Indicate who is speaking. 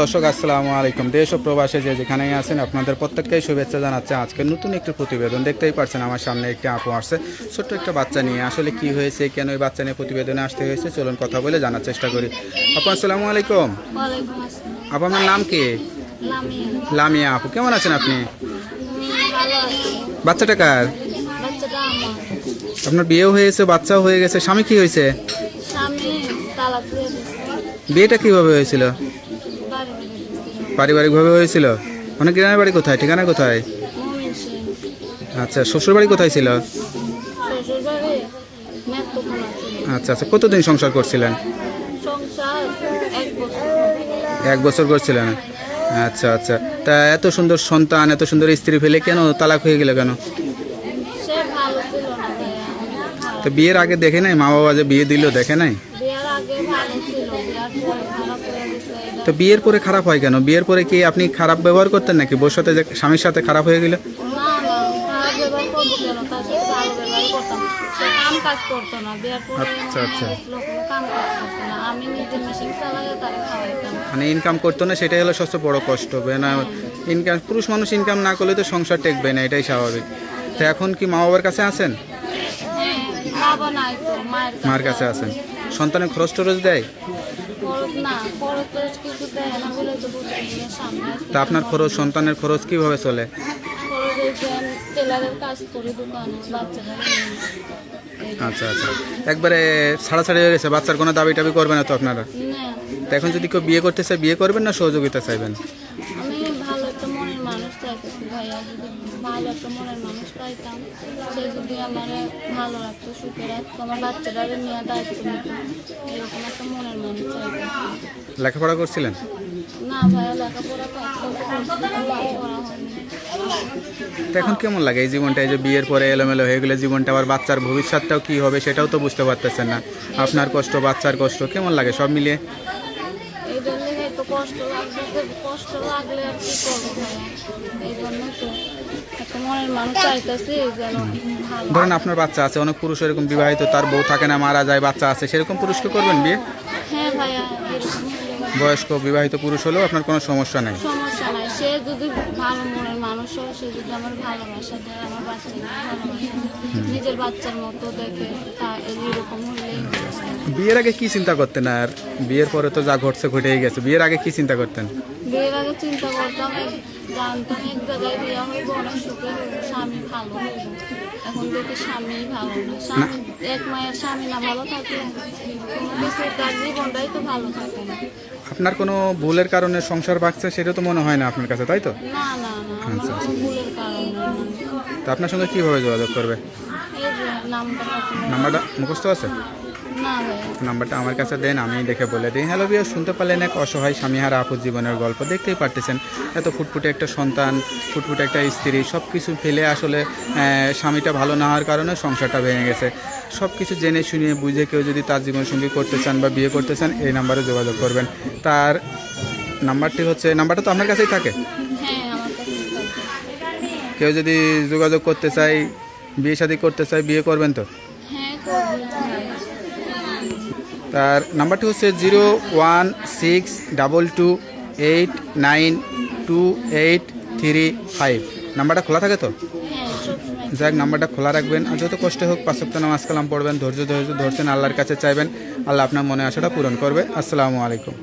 Speaker 1: দর্শক আসসালামু আলাইকুম। দেশ ও প্রবাসে যে যেখানেই আছেন আপনাদের প্রত্যেককেই শুভেচ্ছা জানাচ্ছে। আজকে নতুন একটি প্রতিবেদন দেখতেই পারছেন আমার সামনে একটি আপু আসছে। ছোট্ট একটা বাচ্চা নিয়ে আসলে কি হয়েছে কেন ওই বাচ্চা নিয়ে প্রতিবেদনে আসতে হয়েছে চলুন কথা বলে জানার চেষ্টা করি। আপু আসসালামু আলাইকুম। আপু আপনার নাম কি?
Speaker 2: লামিয়া।
Speaker 1: আপু কেমন আছেন আপনি? বাচ্চাটা কার? আপনার বিয়েও হয়েছে বাচ্চাও হয়ে গেছে স্বামী কি হয়েছে? বিয়েটা কীভাবে হয়েছিল? পারিবারিকভাবে হয়েছিল? মানে গ্রামের বাড়ি কোথায়? ঠিকানা কোথায়? আচ্ছা শ্বশুর বাড়ি কোথায় ছিল? আচ্ছা আচ্ছা কতদিন সংসার করছিলেন?
Speaker 2: এক বছর
Speaker 1: করছিলেন? আচ্ছা আচ্ছা। তা এত সুন্দর সন্তান, এত সুন্দর স্ত্রী ফেলে কেন তালাক হয়ে গেল কেন?
Speaker 2: অনেক।
Speaker 1: তো বিয়ের আগে দেখে নাই? মা বাবা যে বিয়ে দিল দেখে নাই? তো বিয়ের পরে খারাপ হয় কেন? বিয়ের পরে কি আপনি খারাপ ব্যবহার করতেন নাকি? বউর সাথে যে স্বামীর সাথে খারাপ হয়ে গেল? আচ্ছা, আচ্ছা।
Speaker 2: গেছিল কোনো কাম কাজ করতো না। আমি নিজে মেশিন চালাইয়ে তারা খাওয়াইতাম।
Speaker 1: মানে ইনকাম করতো না সেটাই হলো সবচেয়ে বড় কষ্ট। হবে না ইনকাম পুরুষ মানুষ ইনকাম না করলে তো সংসার টেকবে না এটাই স্বাভাবিক। তো এখন কি মা বাবার কাছে আছেন?
Speaker 2: হ্যাঁ, বাবা নাই তো মায়ের
Speaker 1: মার কাছে আছেন। সন্তানের খরচ টরচ দেয়?
Speaker 2: খরচ না খরচ টরচ কিছু দেয় না বলে তো বুঝতে সামনে
Speaker 1: তা আপনার খরচ সন্তানের খরচ কীভাবে চলে?
Speaker 2: খরচ এই যে আমি টেলারের কাজ করি দোকানে বাচ্চারা
Speaker 1: আচ্ছা আচ্ছা। একবারে ছাড়াছাড়ি হয়ে গেছে বাচ্চার কোনো দাবি টাবি করবে না তো আপনারা?
Speaker 2: না।
Speaker 1: তা এখন যদি কেউ বিয়ে করতে চায় বিয়ে করবেন না সহযোগিতা চাইবেন?
Speaker 2: ভালো একটা মনের মানুষ পাইতাম সে যদি আমার ভালো রাখতো সুখে রাখতো আমার বাচ্চারা নিয়ে দায়িত্ব নিত এরকম একটা মনের মানুষ
Speaker 1: লেখাপড়া করছিলেন?
Speaker 2: না ভাইয়া লেখাপড়া
Speaker 1: এখন কেমন লাগে এই জীবনটা? এই যে বিয়ের পরে এলোমেলো হয়ে গেলে জীবনটা আবার বাচ্চার ভবিষ্যৎটাও কি হবে সেটাও তো বুঝতে পারতেছেন না। আপনার কষ্ট বাচ্চার কষ্ট কেমন লাগে সব মিলিয়ে?
Speaker 2: কষ্ট লাগতেছে কষ্ট লাগলে আর কি করব? এই জন্য তো একটা মনের মানুষ চাইতেছি যেন
Speaker 1: ধরেন আপনার বাচ্চা আছে অনেক পুরুষ এরকম বিবাহিত তার বউ থাকে না মারা যায় বাচ্চা আছে সেরকম পুরুষকে করবেন বিয়ে?
Speaker 2: হ্যাঁ ভাইয়া এরকম
Speaker 1: বয়স্ক বিবাহিত পুরুষ হলেও আপনার কোনো সমস্যা নেই?
Speaker 2: সমস্যা নাই। সে যদি ভালো মনের মানুষ হয় সে যদি আমার ভালোবাসা দেয় আমার বাচ্চাকে ভালোবাসা নিজের বাচ্চার মতো দেখে তা এরকম হলেই
Speaker 1: বিয়ের আগে কি চিন্তা করতেন আর? বিয়ের পরে তো যা ঘটছে ঘটেই গেছে। বিয়ের আগে কি চিন্তা করতেন?
Speaker 2: বিয়ের আগে চিন্তা করতাম জানতাম এক জায়গায় বিয়ে হইব অনেক সুখে স্বামী ভালো হইব এখন দেখি স্বামী ভালো না। স্বামী এক মায়ের স্বামী না ভালো থাকে। কোনো কিছু তার জীবনটাই তো ভালো থাকে না।
Speaker 1: আপনার কোনো ভুলের কারণে সংসার ভাগছে সেটা তো মনে হয় না আপনার কাছে তাই তো?
Speaker 2: না না না আমার ভুলের কারণে
Speaker 1: তো আপনার সঙ্গে কীভাবে যোগাযোগ করবে? নাম্বারটা মুখস্থ আছে?
Speaker 2: ভাইয়া
Speaker 1: নাম্বারটা আমার কাছে দেন আমি দেখে বলে দিই। হ্যালো বিয়া শুনতে পারলেন এক অসহায় স্বামী স্বামীহারা আপুর জীবনের গল্প। দেখতেই পারতেছেন এত ফুটফুটে একটা সন্তান ফুটফুটে একটা স্ত্রী সব কিছু ফেলে আসলে স্বামীটা ভালো না হওয়ার কারণে সংসারটা ভেঙে গেছে। সব কিছু জেনে শুনে বুঝে কেউ যদি তার জীবনসঙ্গী করতে চান বা বিয়ে করতে চান এই নাম্বারে যোগাযোগ করবেন। তার নাম্বারটি হচ্ছে নাম্বারটা তো আপনার কাছেই থাকে।
Speaker 2: হ্যাঁ আমার কাছে থাকে।
Speaker 1: কেউ যদি যোগাযোগ করতে চায় বিয়ে শাদী করতে চায় বিয়ে করবেন তো?
Speaker 2: হ্যাঁ
Speaker 1: তার নাম্বারটি হচ্ছে zero one six double two eight nine two eight three five. নাম্বারটা খোলা থাকে তো? যাক, নাম্বারটা খোলা রাখবেন। আর যত কষ্ট হোক, পাঁচ সপ্তাহ নামাজ কালাম পড়বেন। ধৈর্য ধৈর্য ধরছেন, আল্লাহর কাছে চাইবেন। আল্লাহ আপনার মনে আশাটা পূরণ করবে। আসসালামু আলাইকুম।